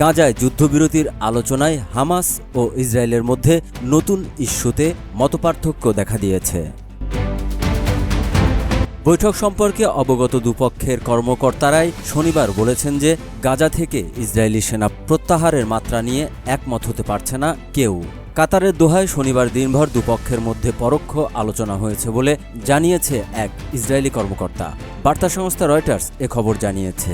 গাজায় যুদ্ধবিরতির আলোচনায় হামাস ও ইসরায়েলের মধ্যে নতুন ইস্যুতে মতপার্থক্য দেখা দিয়েছে। বৈঠক সম্পর্কে অবগত দুপক্ষের কর্মকর্তারাই শনিবার বলেছেন যে গাজা থেকে ইসরায়েলি সেনা প্রত্যাহারের মাত্রা নিয়ে একমত হতে পারছে না কেউ। কাতারের দোহায় শনিবার দিনভর দুপক্ষের মধ্যে পরোক্ষ আলোচনা হয়েছে বলে জানিয়েছে এক ইসরায়েলি কর্মকর্তা। বার্তা সংস্থা রয়টার্স এ খবর জানিয়েছে।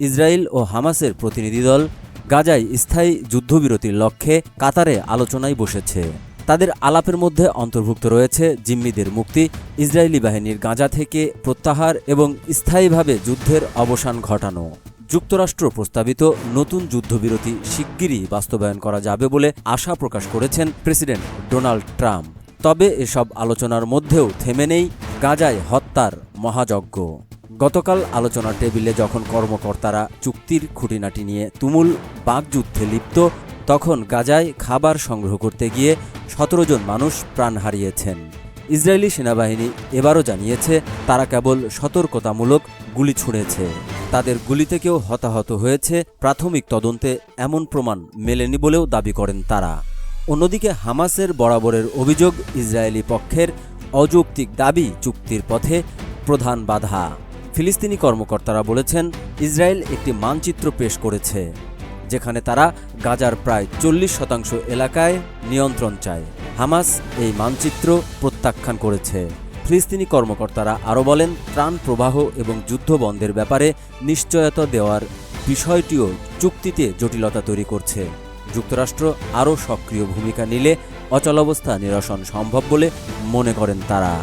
ইসরায়েল ও হামাসের প্রতিনিধি দল গাজায় স্থায়ী যুদ্ধবিরতির লক্ষ্যে কাতারে আলোচনায় বসেছে। তাদের আলাপের মধ্যে অন্তর্ভুক্ত রয়েছে জিম্মিদের মুক্তি, ইসরায়েলি বাহিনীর গাঁজা থেকে প্রত্যাহার এবং স্থায়ীভাবে যুদ্ধের অবসান ঘটানো। যুক্তরাষ্ট্র প্রস্তাবিত নতুন যুদ্ধবিরতি শিগগিরই বাস্তবায়ন করা যাবে বলে আশা প্রকাশ করেছেন প্রেসিডেন্ট ডোনাল্ড ট্রাম্প। তবে এসব আলোচনার মধ্যেও থেমে নেই গাজায় হত্যার মহাযজ্ঞ। গতকাল আলোচনার টেবিলে যখন কর্মকর্তারা চুক্তির খুঁটিনাটি নিয়ে তুমুল বাকযুদ্ধে লিপ্ত, তখন গাজায় খাবার সংগ্রহ করতে গিয়ে সতেরো জন মানুষ প্রাণ হারিয়েছেন। ইসরায়েলি সেনাবাহিনী এবারও জানিয়েছে, তারা কেবল সতর্কতামূলক গুলি ছুঁড়েছে। তাদের গুলিতে কেউ হতাহত হয়েছে, প্রাথমিক তদন্তে এমন প্রমাণ মেলেনি বলেও দাবি করেন তারা। অন্যদিকে হামাসের বরাবরের অভিযোগ, ইসরায়েলি পক্ষের অযৌক্তিক দাবি চুক্তির পথে প্রধান বাধা। ফিলিস্তিনি কর্মকর্তারা বলেছেন, ইসরায়েল একটি মানচিত্র পেশ করেছে, যেখানে তারা গাজার প্রায় চল্লিশ শতাংশ এলাকায় নিয়ন্ত্রণ চায়। হামাস এই মানচিত্র প্রত্যাখ্যান করেছে। ফিলিস্তিনি কর্মকর্তারা আরও বলেন, ত্রাণ প্রবাহ এবং যুদ্ধ বন্ধের ব্যাপারে নিশ্চয়তা দেওয়ার বিষয়টিও চুক্তিতে জটিলতা তৈরি করছে। যুক্তরাষ্ট্র আরও সক্রিয় ভূমিকা নিলে অচলাবস্থা নিরসন সম্ভব বলে মনে করেন তারা।